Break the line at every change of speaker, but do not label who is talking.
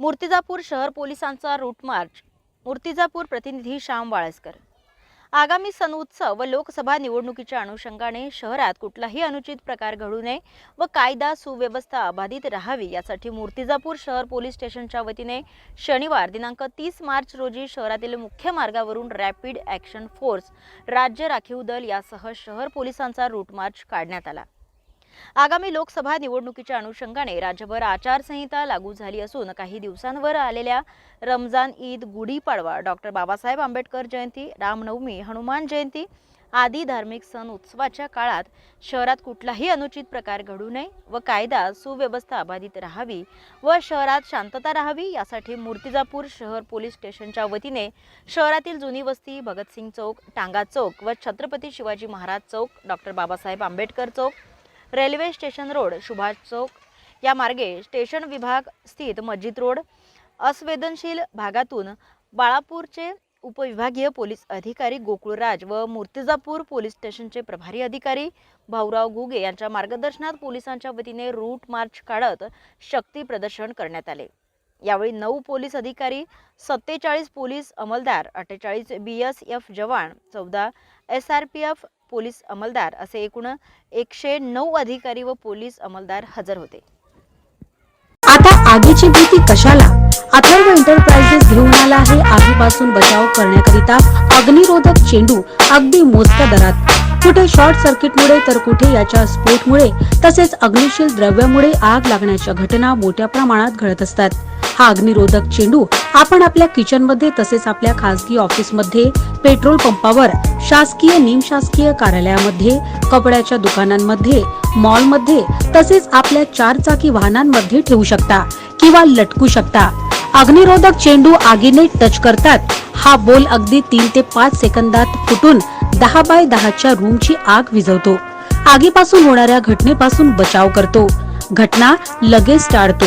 मूर्तिजापूर शहर पोलिसांचा route march Murtijapur प्रतिनिधी श्याम वाळसकर. आगामी सण उत्सव व लोकसभा निवडणुकीच्या अनुषंगाने शहरात कुठलाही अनुचित प्रकार घडू नये व कायदा सुव्यवस्था अबाधित राहावी यासाठी मूर्तिजापूर शहर पोलीस स्टेशनच्या वतीने शनिवार दिनांक तीस मार्च रोजी शहरातील मुख्य मार्गावरून रॅपिड ॲक्शन फोर्स राज्य राखीव दल यासह शहर पोलिसांचा रूट मार्च काढण्यात आला. आगामी लोकसभा निवडणुकीच्या अनुषंगाने राज्यभर आचारसंहिता लागू झाली असून काही दिवसांवर आलेल्या रमजान ईद गुढीपाडवा डॉक्टर बाबासाहेब आंबेडकर जयंती रामनवमी हनुमान जयंती आदी धार्मिक सण उत्सवाच्या काळात शहरात कुठलाही अनुचित प्रकार घडू नये व कायदा सुव्यवस्था अबाधित राहावी व शहरात शांतता राहावी यासाठी मूर्तिजापूर शहर पोलीस स्टेशनच्या वतीने शहरातील जुनी वस्ती भगतसिंग चौक टांगा चौक व Chhatrapati Shivaji Maharaj Chowk doctor Babasaheb Ambedkar Chowk railway station road Subhash Chowk. या मार्गे स्टेशन विभाग स्थित मस्जिद रोड असंवेदनशील भागातून बाळापूरचे उपविभागीय पोलीस अधिकारी गोकुळराज व मूर्तिजापूर पोलीस स्टेशनचे प्रभारी अधिकारी भाऊराव घुगे यांच्या मार्गदर्शनात पोलिसांच्या वतीने रूट मार्च काढत शक्ती प्रदर्शन करण्यात आले. यावेळी नऊ पोलीस अधिकारी सत्तेचाळीस पोलीस अंमलदार अठ्ठेचाळीस बी एस एफ जवान चौदा S R P F police अंमलदार असे एकूण एकशे नऊ अधिकारी व पोलीस अंमलदार हजर होते.
आता आगीची भीती कशाला? अथर्व एंटरप्राइजेस घेऊन आला आहे. आगीपासून बचाव करण्याकरिता अग्निरोधक चेंडू अगदी मोजक्या दरात. कुठे शॉर्ट सर्किटमुळे तर कुठे याच्या स्फोटमुळे तसेच अग्निशील द्रव्यामुळे आग लागण्याच्या घटना मोठ्या प्रमाणात घडत असतात. हा अग्निरोधक चेंडू आपण आपल्या किचनमध्ये तसेच आपल्या खासगी ऑफिसमध्ये पेट्रोल पंपावर शासकीय निमशासकीय कार्यालयामध्ये कपड्याच्या दुकानांमध्ये मॉलमध्ये तसेच आपल्या चारचाकी वाहनांमध्ये ठेवू शकता किंवा लटकू शकता. अग्निरोधक चेंडू आगीने टच करतात. हा बोल अगदी तीन ते पाच सेकंदात फुटून दहा बाय दहाच्या रूमची आग विझवतो. आगीपासून होणाऱ्या घटनेपासून बचाव करतो. घटना लगेच टाळतो.